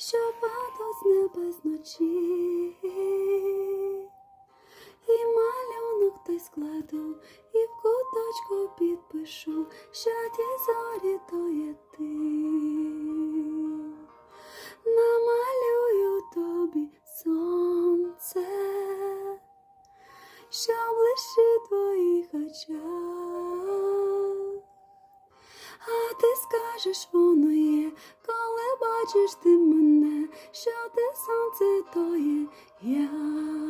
що падуть з небес ночі, і малюнок той складу, і в куточку підпишу, що ті зорі то є ти. Намалюю тобі сонце, що блищить в твоїх очах. А ти скажеш, воно є, бачиш ти мене, що те сонце то є я.